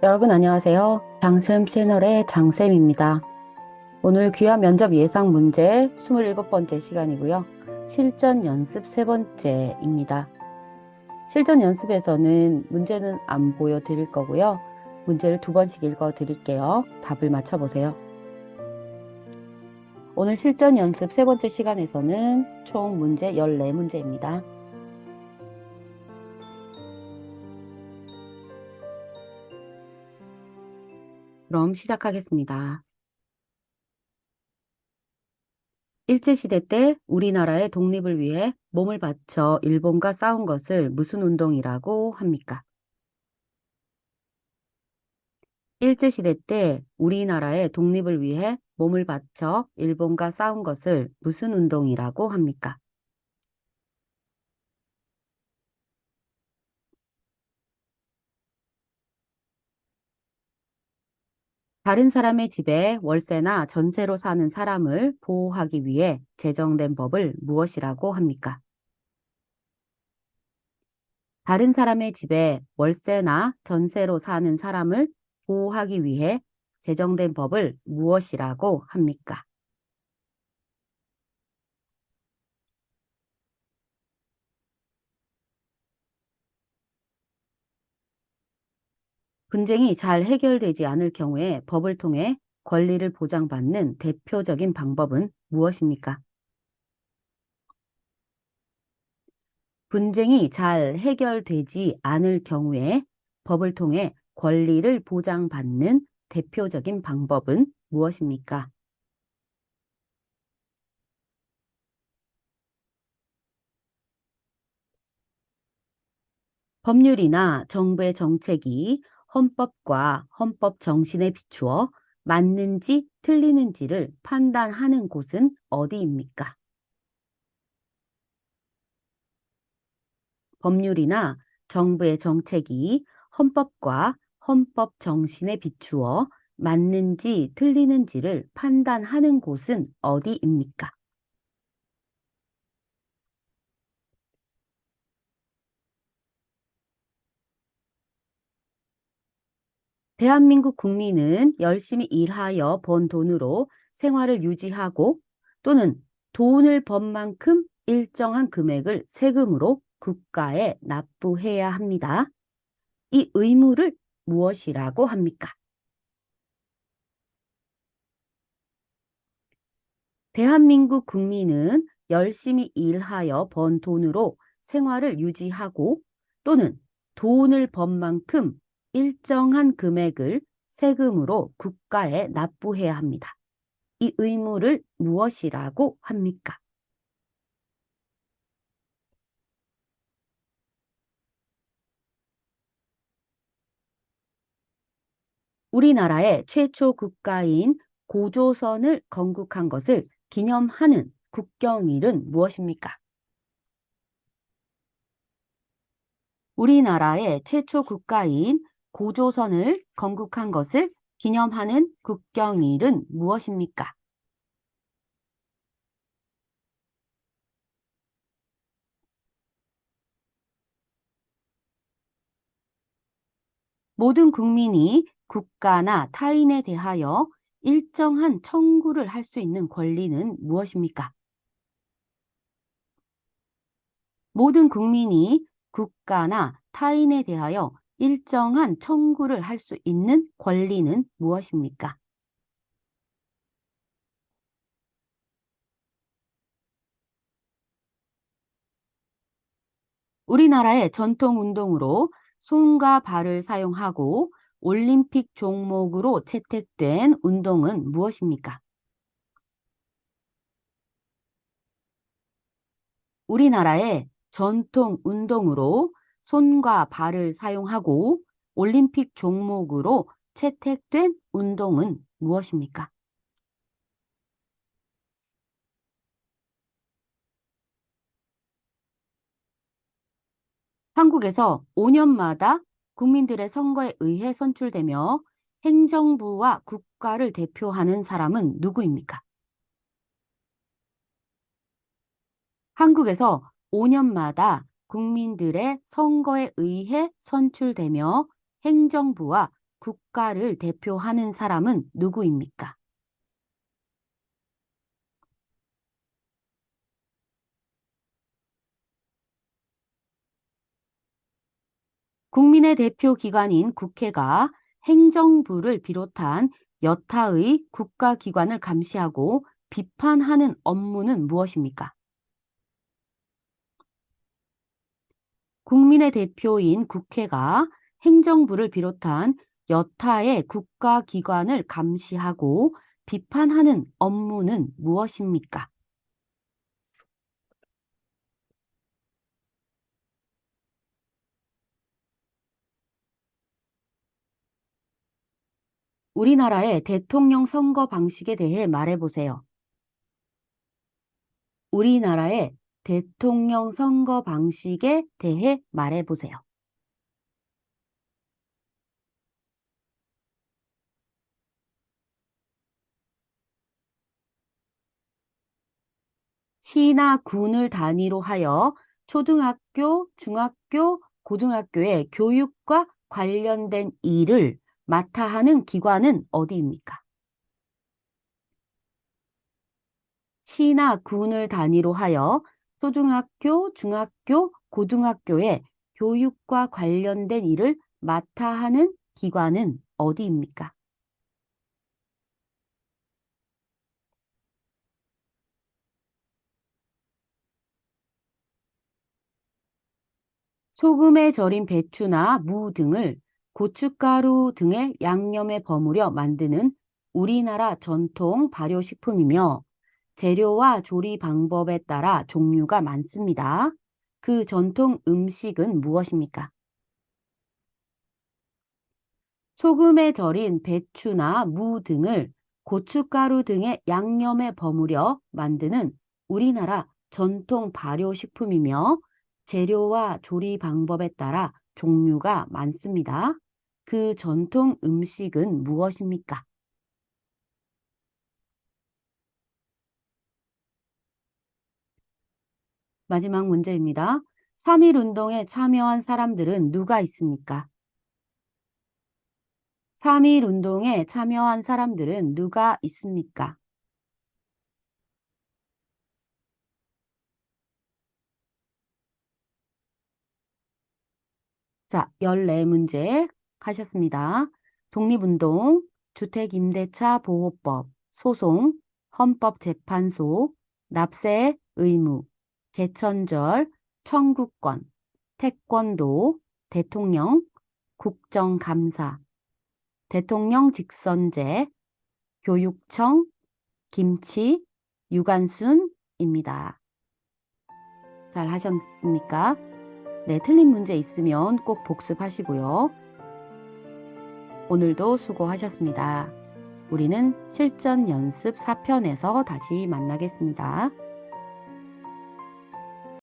여러분 안녕하세요. 장쌤 채널의 장쌤입니다. 오늘 귀화 면접 예상 문제 27번째 시간이고요. 실전 연습 세 번째입니다. 실전 연습에서는 문제는 안 보여드릴 거고요. 문제를 두 번씩 읽어 드릴게요. 답을 맞춰보세요. 오늘 실전 연습 세 번째 시간에서는 총 문제 14문제입니다. 그럼 시작하겠습니다. 일제시대 때 우리나라의 독립을 위해 몸을 바쳐 일본과 싸운 것을 무슨 운동이라고 합니까? 일제시대 때 우리나라의 독립을 위해 몸을 바쳐 일본과 싸운 것을 무슨 운동이라고 합니까? 다른 사람의 집에 월세나 전세로 사는 사람을 보호하기 위해 제정된 법을 무엇이라고 합니까? 다른 사람의 집에 월세나 전세로 사는 사람을 보호하기 위해 제정된 법을 무엇이라고 합니까? 분쟁이 잘 해결되지 않을 경우에 법을 통해 권리를 보장받는 대표적인 방법은 무엇입니까? 분쟁이 잘 해결되지 않을 경우에 법을 통해 권리를 보장받는 대표적인 방법은 무엇입니까? 법률이나 정부의 정책이 헌법과 헌법 정신에 비추어 맞는지 틀리는지를 판단하는 곳은 어디입니까? 법률이나 정부의 정책이 헌법과 헌법 정신에 비추어 맞는지 틀리는지를 판단하는 곳은 어디입니까? 대한민국 국민은 열심히 일하여 번 돈으로 생활을 유지하고 또는 돈을 번 만큼 일정한 금액을 세금으로 국가에 납부해야 합니다. 이 의무를 무엇이라고 합니까? 대한민국 국민은 열심히 일하여 번 돈으로 생활을 유지하고 또는 돈을 번 만큼 일정한 금액을 세금으로 국가에 납부해야 합니다. 이 의무를 무엇이라고 합니까? 우리나라의 최초 국가인 고조선을 건국한 것을 기념하는 국경일은 무엇입니까? 우리나라의 최초 국가인 고조선을 건국한 것을 기념하는 국경일은 무엇입니까? 모든 국민이 국가나 타인에 대하여 일정한 청구를 할 수 있는 권리는 무엇입니까? 모든 국민이 국가나 타인에 대하여 일정한 청구를 할 수 있는 권리는 무엇입니까? 우리나라의 전통 운동으로 손과 발을 사용하고 올림픽 종목으로 채택된 운동은 무엇입니까? 우리나라의 전통 운동으로 손과 발을 사용하고 올림픽 종목으로 채택된 운동은 무엇입니까? 한국에서 5년마다 국민들의 선거에 의해 선출되며 행정부와 국가를 대표하는 사람은 누구입니까? 한국에서 5년마다 국민들의 선거에 의해 선출되며 행정부와 국가를 대표하는 사람은 누구입니까? 국민의 대표 기관인 국회가 행정부를 비롯한 여타의 국가기관을 감시하고 비판하는 업무는 무엇입니까? 국민의 대표인 국회가 행정부를 비롯한 여타의 국가기관을 감시하고 비판하는 업무는 무엇입니까? 우리나라의 대통령 선거 방식에 대해 말해보세요. 우리나라의 대통령 선거 방식에 대해 말해보세요. 시나 군을 단위로 하여 초등학교, 중학교, 고등학교의 교육과 관련된 일을 맡아 하는 기관은 어디입니까? 시나 군을 단위로 하여 초등학교, 중학교, 고등학교의 교육과 관련된 일을 맡아 하는 기관은 어디입니까? 소금에 절인 배추나 무 등을 고춧가루 등의 양념에 버무려 만드는 우리나라 전통 발효식품이며 재료와 조리 방법에 따라 종류가 많습니다. 그 전통 음식은 무엇입니까? 소금에 절인 배추나 무 등을 고춧가루 등의 양념에 버무려 만드는 우리나라 전통 발효식품이며 재료와 조리 방법에 따라 종류가 많습니다. 그 전통 음식은 무엇입니까? 마지막 문제입니다. 3.1 운동에 참여한 사람들은 누가 있습니까? 3.1 운동에 참여한 사람들은 누가 있습니까? 자, 14문제 하셨습니다. 독립운동, 주택임대차 보호법, 소송, 헌법재판소, 납세 의무, 개천절, 청구권, 태권도, 대통령, 국정감사, 대통령 직선제, 교육청, 김치, 유관순입니다. 잘 하셨습니까? 네, 틀린 문제 있으면 꼭 복습하시고요. 오늘도 수고하셨습니다. 우리는 실전 연습 4편에서 다시 만나겠습니다.